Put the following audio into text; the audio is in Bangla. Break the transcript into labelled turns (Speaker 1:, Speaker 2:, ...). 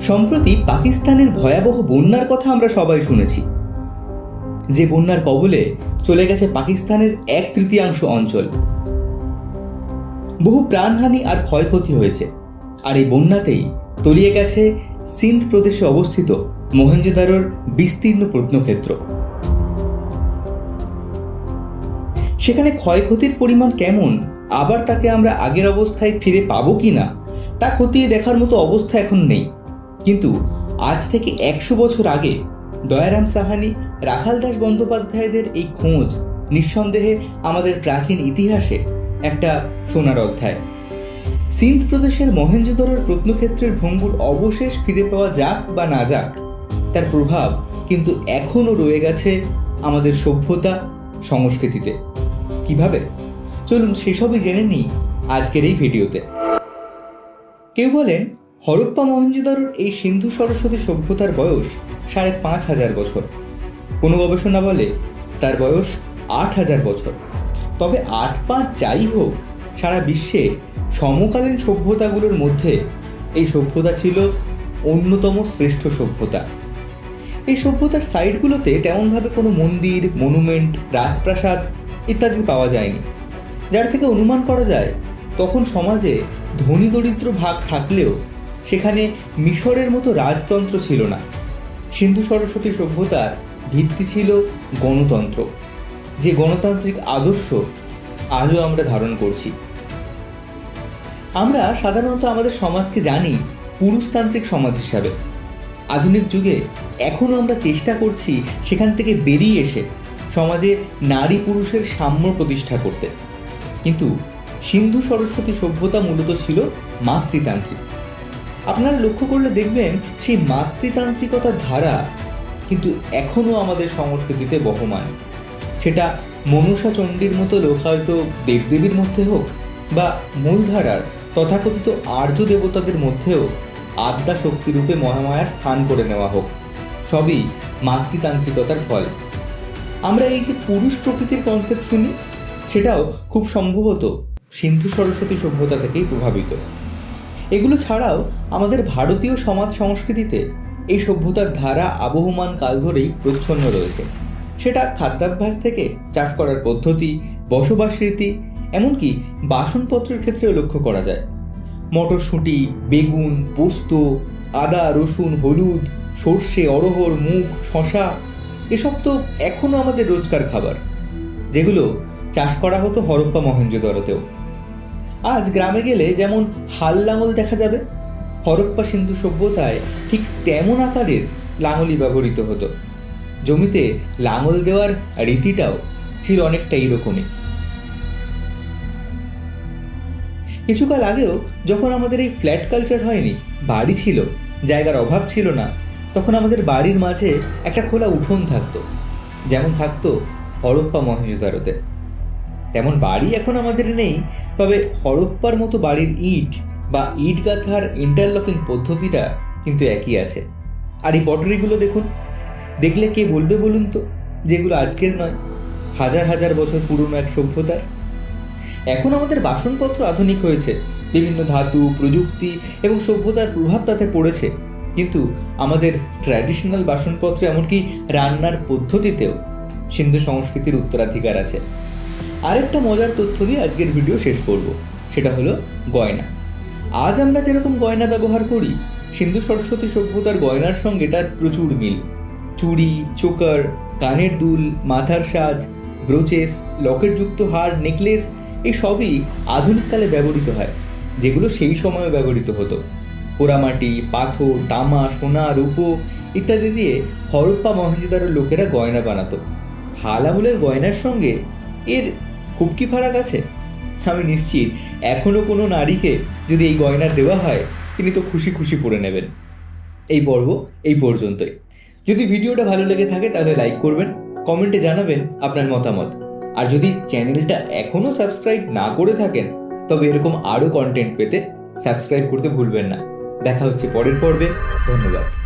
Speaker 1: সম্প্রতি পাকিস্তানের ভয়াবহ বন্যার কথা আমরা সবাই শুনেছি। যে বন্যার কবলে চলে গেছে পাকিস্তানের এক তৃতীয়াংশ অঞ্চল। বহু প্রাণহানি আর ক্ষয়ক্ষতি হয়েছে। আর এই বন্যাতেই তলিয়ে গেছে সিন্ধ প্রদেশে অবস্থিত মোহেঞ্জোদারোর বিস্তীর্ণ প্রত্নক্ষেত্র। সেখানে ক্ষয়ক্ষতির পরিমাণ কেমন? আবার তাকে আমরা আগের অবস্থায় ফিরে পাবো কি না তা খতিয়ে দেখার মতো অবস্থা এখন নেই। কিন্তু আজ থেকে একশো বছর আগে দয়ারাম সাহানি, রাখাল দাস বন্দ্যোপাধ্যায়দের এই খোঁজ নিঃসন্দেহে আমাদের প্রাচীন ইতিহাসে একটা সোনার অধ্যায়। সিন্ধ প্রদেশের মহেঞ্জোদরোর প্রত্নক্ষেত্রের ভঙ্গুর অবশেষ ফিরে পাওয়া যাক বা না যাক, তার প্রভাব কিন্তু এখনও রয়ে গেছে আমাদের সভ্যতা সংস্কৃতিতে। কীভাবে? চলুন সেসবই জেনে নিই আজকের এই ভিডিওতে। কেউ বলেন হরপ্পা মহেঞ্জোদারোর এই সিন্ধু সরস্বতী সভ্যতার বয়স সাড়ে পাঁচ হাজার বছর। কোনো গবেষণা বলে তার বয়স আট হাজার বছর। তবে আট পাঁচ যাই হোক, সারা বিশ্বে সমকালীন সভ্যতাগুলোর মধ্যে এই সভ্যতা ছিল অন্যতম শ্রেষ্ঠ সভ্যতা। এই সভ্যতার সাইটগুলোতে তেমনভাবে কোনো মন্দির, মনুমেন্ট, রাজপ্রাসাদ ইত্যাদি পাওয়া যায়নি। যার থেকে অনুমান করা যায়, তখন সমাজে ধনী দরিদ্র ভাগ থাকলেও সেখানে মিশরের মতো রাজতন্ত্র ছিল না। সিন্ধু সরস্বতী সভ্যতার ভিত্তি ছিল গণতন্ত্র। যে গণতান্ত্রিক আদর্শ আজও আমরা ধারণ করছি। আমরা সাধারণত আমাদের সমাজকে জানি পুরুষতান্ত্রিক সমাজ হিসাবে। আধুনিক যুগে এখনও আমরা চেষ্টা করছি সেখান থেকে বেরিয়ে এসে সমাজে নারী পুরুষের সাম্য প্রতিষ্ঠা করতে। কিন্তু সিন্ধু সরস্বতী সভ্যতা মূলত ছিল মাতৃতান্ত্রিক। আপনারা লক্ষ্য করলে দেখবেন সেই মাতৃতান্ত্রিকতার ধারা কিন্তু এখনও আমাদের সংস্কৃতিতে বহমান। সেটা মনসা চণ্ডীর মতো লোক হয়তো দেবদেবীর মধ্যে হোক বা মূলধারার তথাকথিত আর্য দেবতাদের মধ্যেও আদ্যা শক্তিরূপে মহামায়ার স্থান করে নেওয়া হোক, সবই মাতৃতান্ত্রিকতার ফল। আমরা এই যে পুরুষ প্রকৃতির কনসেপ্ট শুনি, সেটাও খুব সম্ভবত সিন্ধু সরস্বতী সভ্যতা থেকেই প্রভাবিত। এগুলো ছাড়াও আমাদের ভারতীয় সমাজ সংস্কৃতিতে এই সভ্যতার ধারা আবহমান কাল ধরেই প্রচ্ছন্ন রয়েছে। সেটা খাদ্যাভ্যাস থেকে চাষ করার পদ্ধতি, বসবাস রীতি, এমনকি বাসনপত্রের ক্ষেত্রেও লক্ষ্য করা যায়। মটরশুঁটি, বেগুন, পোস্ত, আদা, রসুন, হলুদ, সর্ষে অরহর মুগ শশা এসব তো এখনও আমাদের রোজকার খাবার, যেগুলো চাষ করা হতো হরপ্পা মহেঞ্জোদরোতেও আজ গ্রামে গেলে যেমন হাল লাঙল দেখা যাবে, হরপ্পা সিন্ধু সভ্যতায় ঠিক তেমন আকারের লাঙলই ব্যবহৃত হতো। জমিতে লাঙল দেওয়ার রীতিটাও ছিল অনেকটা এইরকমই কিছুকাল আগেও যখন আমাদের এই ফ্ল্যাট কালচার হয়নি, বাড়ি ছিল, জায়গার অভাব ছিল না, তখন আমাদের বাড়ির মাঝে একটা খোলা উঠোন থাকতো, যেমন থাকতো হরপ্পা মহেঞ্জোদারোতে তেমন বাড়ি এখন আমাদের নেই, তবে হরপ্পার মতো বাড়ির ইট বা ইট গাঁথার ইন্টারলকিং পদ্ধতিটা কিন্তু একই আছে। আর এই পটরিগুলো দেখুন, দেখলে কে বলবে বলুন তো, যেগুলো আজকের নয়, হাজার হাজার বছর পুরনো এক সভ্যতার? এখন আমাদের বাসনপত্র আধুনিক হয়েছে, বিভিন্ন ধাতু, প্রযুক্তি এবং সভ্যতার প্রভাব তাতে পড়েছে। কিন্তু আমাদের ট্র্যাডিশনাল বাসনপত্র এমনকি রান্নার পদ্ধতিতেও সিন্ধু সংস্কৃতির উত্তরাধিকার আছে। আরেকটা মজার তথ্য দিয়ে আজকের ভিডিও শেষ করব, সেটা হলো গয়না। আজ আমরা যেরকম গয়না ব্যবহার করি, সিন্ধু সরস্বতী সভ্যতার গয়নার সঙ্গে তার প্রচুর মিল। চুড়ি, চোকার, কানের দুল, মাথার সাজ, ব্রোচেস লকেটযুক্ত হার, নেকলেস, এই সবই আধুনিককালে ব্যবহৃত হয়, যেগুলো সেই সময়ে ব্যবহৃত হতো। পোড়ামাটি, পাথর, তামা, সোনা, রূপো ইত্যাদি দিয়ে হরপ্পা মহেঞ্জোদারোর লোকেরা গয়না বানাতো। হাল আমলের গয়নার সঙ্গে এর খুব কি ফারাক আছে? আমি নিশ্চিত এখনও কোনো নারীকে যদি এই গয়না দেওয়া হয়, তিনি তো খুশি খুশি পরে নেবেন। এই পর্ব এই পর্যন্তই। যদি ভিডিওটা ভালো লেগে থাকে, তাহলে লাইক করবেন, কমেন্টে জানাবেন আপনার মতামত। আর যদি চ্যানেলটা এখনও সাবস্ক্রাইব না করে থাকেন, তবে এরকম আরও কন্টেন্ট পেতে সাবস্ক্রাইব করতে ভুলবেন না। দেখা হচ্ছে পরের পর্বে। ধন্যবাদ।